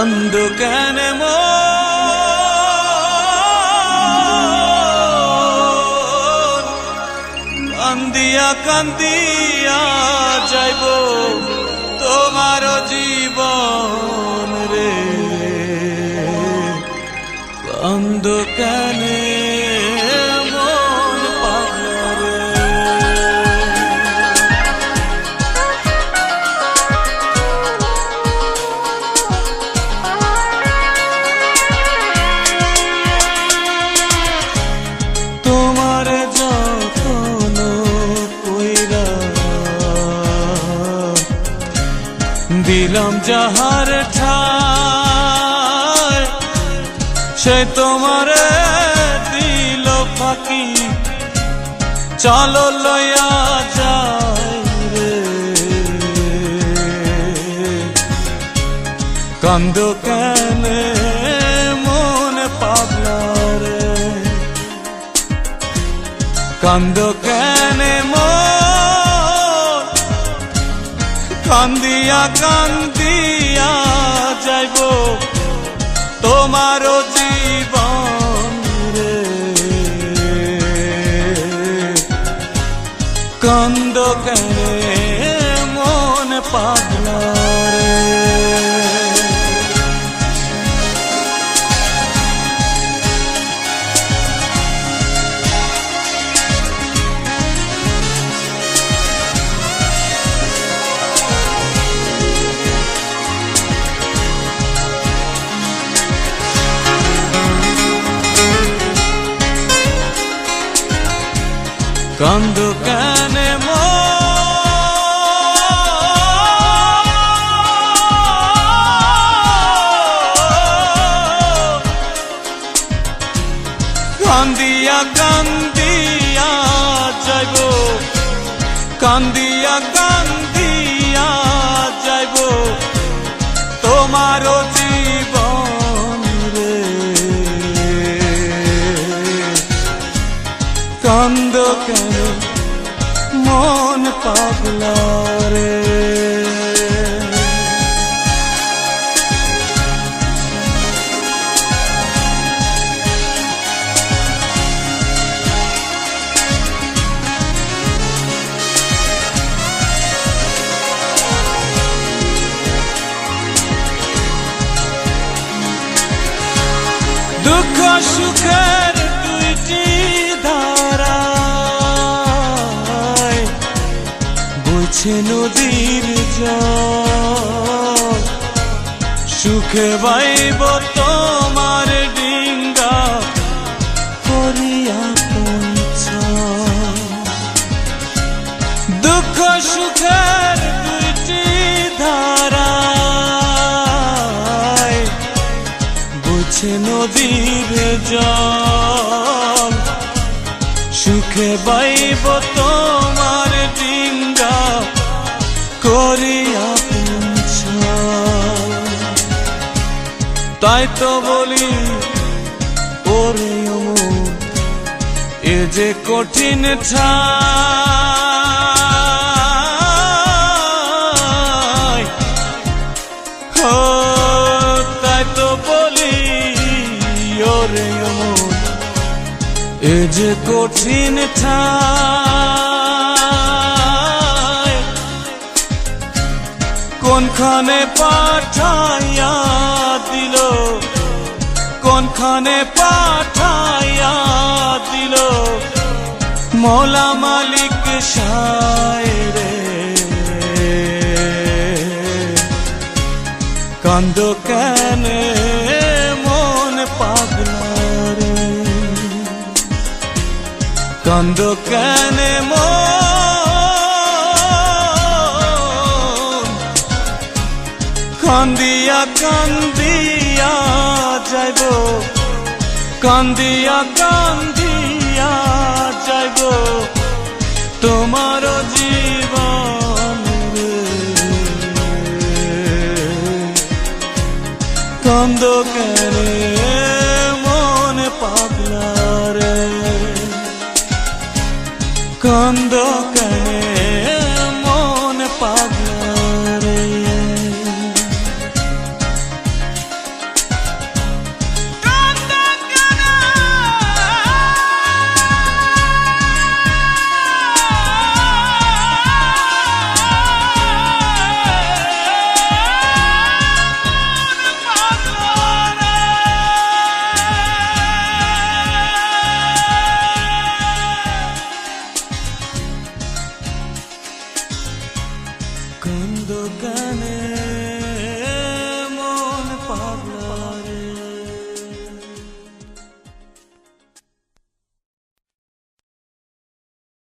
কান্দ কেন কান্দিয়া কান্দিয়া যাইব তোমার জীবন রে। কান্দ কেন দিলাম যাহার ঠায় সে তোমার দিল ফাঁকি। চলো লয়া যায় রে। কান্দ কেন মন পাগলা রে? কান্দ কেন কান্দিয়া কান্দিয়া যাইব। তোমার জীবন রে। কান্দ কেন মন পাগলা। কেন কান্দিয়া কান্দিয়া যাইব কান্দিয়া কান্দিয়া। কান্দ কেন? মন পাগলা রে। দুঃখ সুখের বইছে নদীর জল। সুখে বাইব তোমার ডিঙ্গা করিয়া দুঃখ সুখের দুইটি ধারায় বুঝে নদীর জল। সুখে বাইব তোমার পৌঁছাল। তাই তো বলি, ওরে এ যে কঠিন তাই তো বলি, ওরে এ যে কঠিন ঠাই কোনখানে পাঠাইয়া দিল? কোনখানে পাঠাইয়া দিল? মৌলা মালিক সায়রে কান্দ কেন মন পাগলা রে। কান্দ কেন মন কান্দিয়া কান্দিয়া যাইব। কান্দিয়া কান্দিয়া যাইব। তোমার জীবন। কান্দ কেন মন পাগলা রে। কান্দ